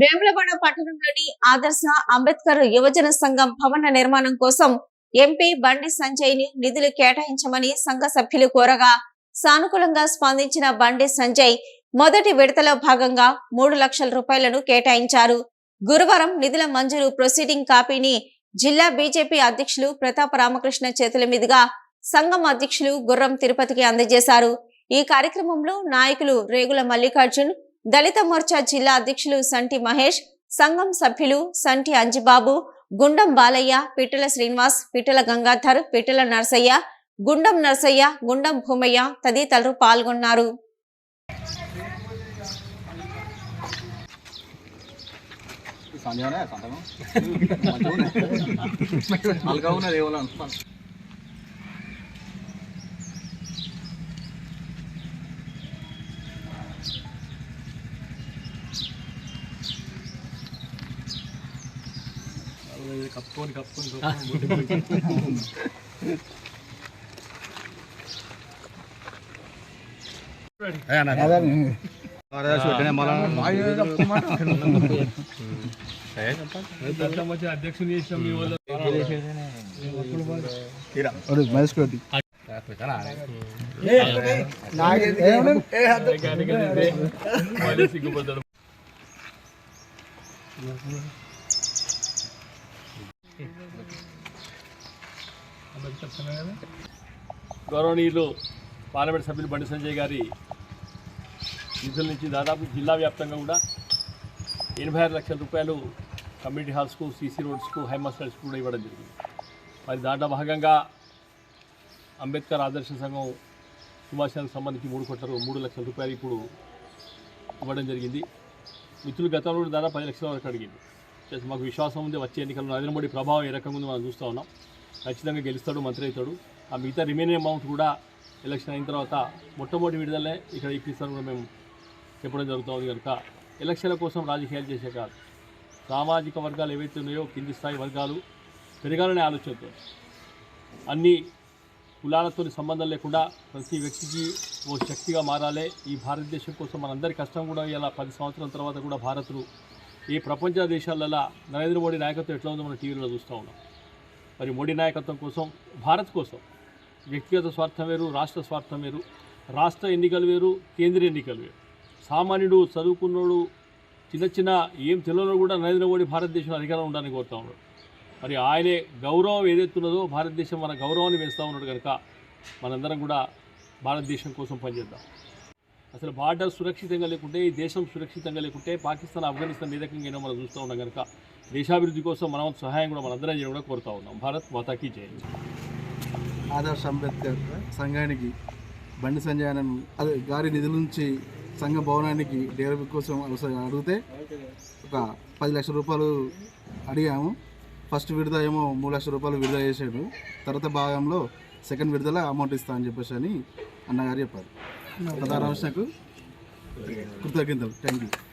వేములవాడ పట్టణంలోని ఆదర్శ అంబేద్కర్ యువజన సంఘం భవన నిర్మాణం కోసం ఎంపీ బండి సంజయ్ని నిధులు కేటాయించమని సంఘ సభ్యులు కోరగా సానుకూలంగా స్పందించిన బండి సంజయ్ మొదటి విడతలో భాగంగా మూడు లక్షల రూపాయలను కేటాయించారు. గురువారం నిధుల మంజూరు ప్రొసీడింగ్ కాపీని జిల్లా బీజేపీ అధ్యక్షులు ప్రతాప్ రామకృష్ణ చేతుల మీదుగా సంఘం అధ్యక్షులు గుర్రం తిరుపతికి అందజేశారు. ఈ కార్యక్రమంలో నాయకులు రేగుల మల్లికార్జున్ దళిత మోర్చా జిల్లా అధ్యక్షులు సంటి మహేష్ సంఘం సభ్యులు సంటి అంజిబాబు గుండం బాలయ్య పిట్టల శ్రీనివాస్ పిట్టల గంగాధర్ పిట్టల నర్సయ్య గుండం నర్సయ్య గుండం భూమయ్య తదితరులు పాల్గొన్నారు. సంధ్యానే సంతకం? అలగా ఉన్నది అనుకున్నాను కప్పుకొని కప్పుకొని అధ్యక్షుని చేసిన మీ వాళ్ళు మహేష్ కోటి సిగ్గుపడ్డాడు గౌరవనీయులు పార్లమెంట్ సభ్యులు బండి సంజయ్ గారి నిధుల నుంచి దాదాపు జిల్లా వ్యాప్తంగా కూడా ఎనభై ఆరు లక్షల రూపాయలు కమ్యూనిటీ హాల్స్కు సీసీ రోడ్స్కు హై కూడా ఇవ్వడం జరిగింది. మరి దాంట్లో భాగంగా అంబేద్కర్ ఆదర్శ సంఘం సుభాషణకు సంబంధించి మూడు కోట్ల మూడు లక్షల రూపాయలు ఇప్పుడు ఇవ్వడం జరిగింది. మిత్రులు గతంలో దాదాపు పది లక్షల వరకు అడిగింది. ప్లస్ మాకు విశ్వాసం ఉంది వచ్చే ఎన్నికల్లో నరేంద్ర మోడీ ప్రభావం ఏ రకంగా ఉంది మనం చూస్తూ ఉన్నాం. ఖచ్చితంగా గెలుస్తాడు మంత్రి అవుతాడు. ఆ మిగతా రిమైనింగ్ అమౌంట్ కూడా ఎలక్షన్ అయిన తర్వాత మొట్టమొదటి విడుదలే ఇక్కడ ఇప్పిస్తాను కూడా మేము చెప్పడం జరుగుతుంది కనుక ఎలక్షన్ల కోసం రాజకీయాలు చేసే కాదు. సామాజిక వర్గాలు ఏవైతే ఉన్నాయో కింది స్థాయి వర్గాలు పెరగాలనే ఆలోచనతో అన్ని కులాలతో సంబంధం లేకుండా ప్రతి వ్యక్తికి ఓ శక్తిగా మారాలి. ఈ భారతదేశం కోసం మనందరి కష్టం కూడా ఇలా పది సంవత్సరాల తర్వాత కూడా భారత్ను ఈ ప్రపంచ దేశాలలో నరేంద్ర మోడీ నాయకత్వం ఎట్లా ఉందో మనం టీవీలో చూస్తూ ఉన్నాం. మరి మోడీ నాయకత్వం కోసం భారత్ కోసం వ్యక్తిగత స్వార్థం వేరు రాష్ట్ర స్వార్థం వేరు రాష్ట్ర ఎన్నికలు వేరు కేంద్ర ఎన్నికలు వేరు. సామాన్యుడు చదువుకున్నోడు చిన్న చిన్న ఏం తెలియనో కూడా నరేంద్ర మోడీ భారతదేశంలో అధికారం ఉండాలని కోరుతా ఉన్నాడు. మరి ఆయనే గౌరవం ఏదైతున్నదో భారతదేశం మన గౌరవాన్ని వేస్తూ ఉన్నాడు కనుక మనందరం కూడా భారతదేశం కోసం పనిచేద్దాం. అసలు బార్డర్ సురక్షితంగా లేకుంటే ఈ దేశం సురక్షితంగా లేకుంటే పాకిస్తాన్ ఆఫ్ఘనిస్తాన్ ఏ రకంగా మనం చూస్తూ ఉన్నాం కనుక దేశాభివృద్ధి కోసం మనం సహాయం కూడా మనందరం చేయడం కూడా కోరుతా ఉన్నాం. భారత్ మాతాకి జై. ఆదర్శ అంబేద్కర్ సంఘానికి బండి సంజయ్ అదే గారి నిధుల నుంచి సంఘ భవనానికి డెవలప్ కోసం అడిగితే ఒక పది లక్షల రూపాయలు అడిగాము. ఫస్ట్ విడత ఏమో మూడు లక్షల రూపాయలు విడుదల చేశాడు. తర్వాత భాగంలో సెకండ్ విడుదల అమౌంట్ ఇస్తా అని చెప్పేసి అని అన్నగారు చెప్పారు. ప్రధాన అంశకు కృతజ్ఞతలు. Thank you